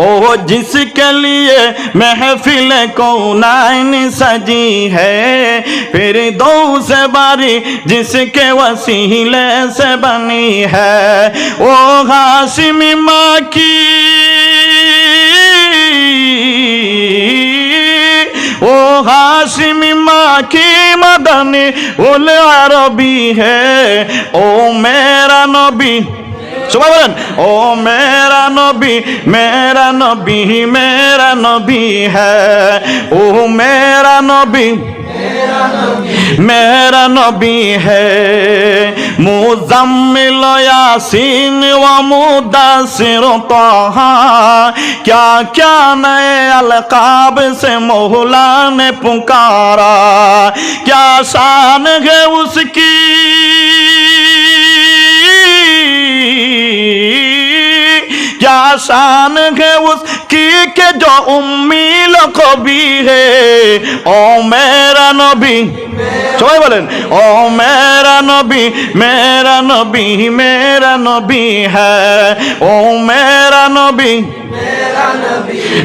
ओ जिसके लिए महफिल कौनाइन सजी है, फिर दो से बारी जिसके वसीले से बनी है। ओ हाशिमी माँ की ओ हाशिमी माँ की मदनी उल अरबी है। ओ मेरा नबी সবাই বলেন ও মেরা নবী মেরা নবী মেরা নবী হ্যাঁ ও মেরা নবী मेरा नबी है मुजम्मिल यासीन व मुदसिर तहा क्या क्या नए अलकाब से मोहला ने पुकारा क्या शान है उसकी शान है उसकी के जो उम्मी लकबी है ओ मेरा नबी সবাই বলেন ও মেরা নবী মেরা নবী মেরা নবী হ্যাঁ ও মেরা নবী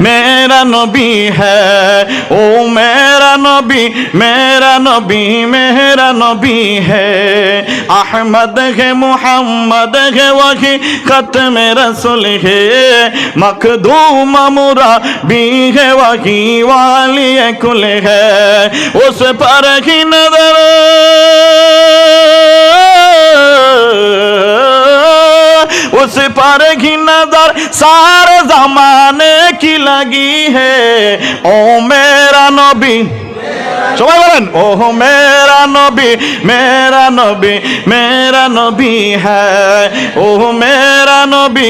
मेरा नबी है, ओ मेरा नबी मेरा नबी मेरा नबी है। अहमद है, मोहम्मद है, वही खत्म रसूल है। मखदूम मुरा भी है, वही वाली कुल है। उस पर ही नज़र उस पर की नजर सारे जमाने की लगी है ओ मेरा नबी সবাই বলেন ও মেরা নবী মেরা নবী মেরা নবী হ্যাঁ ও মেরা নবী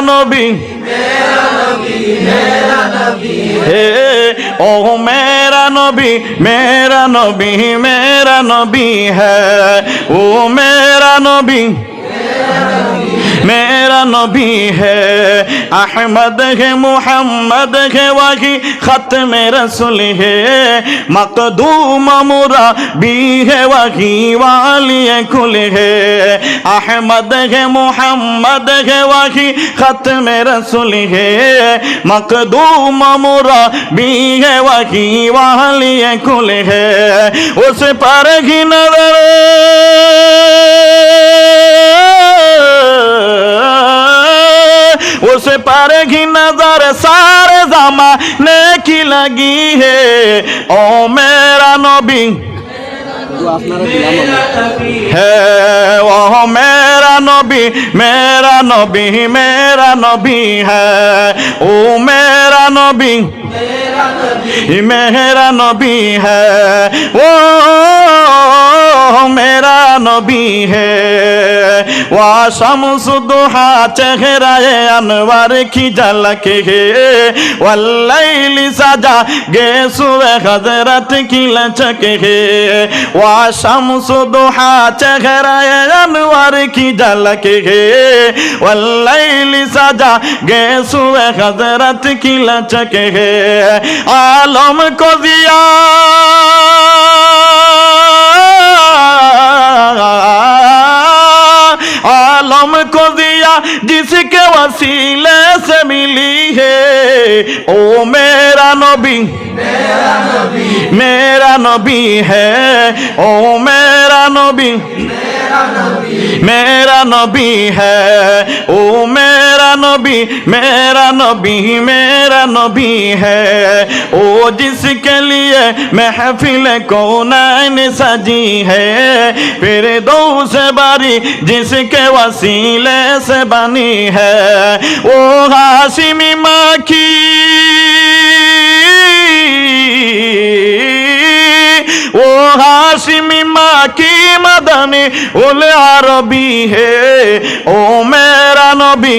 নবী হে ও মেরা নবী মেরা নবী মেরা নবী হ্যাঁ ও মেরা নবী मेरा नबी है, अहमद है, मोहम्मद है, वही खत्म रसूल है। मकदूम मुरा भी है, वही वाली कुल है। अहमद है, मोहम्मद है, वही खत्म रसूल है। मकदूम मुरा भी है, वही वाली कुल है। उस पर ही नज़र उस पर की नजर सारे जमाने की लगी है ओ मेरा नबी है वो मेरा नबी मेरा नबी मेरा नबी है ओ मेरा नबी मेरा नबी है वो मेरा नबी है। वह शम्स दुहा चेहराए अनवर की झलक है। वल्लैल सजा गे सुबह हज़रत की लचक है। वह शम्स दुहा चेहराए अनवर की झलक है। वल्लैल सजा गे सुबह हज़रत की लचक है। आलम को दिया जिसके वसीले से मिली है ओ मेरा नबी मेरा नबी है ओ मेरा नबी मेरा नबी है, ओ मेरा नबी मेरा नबी मेरा नबी है। ओ जिसके लिए महफिल कौनैन सजी है, फिर दो से बारी जिसके वसीले से बनी है। ओ हाशिमी माखी वो हाशिमी की ওলে আরবি হে ও মেরা নবী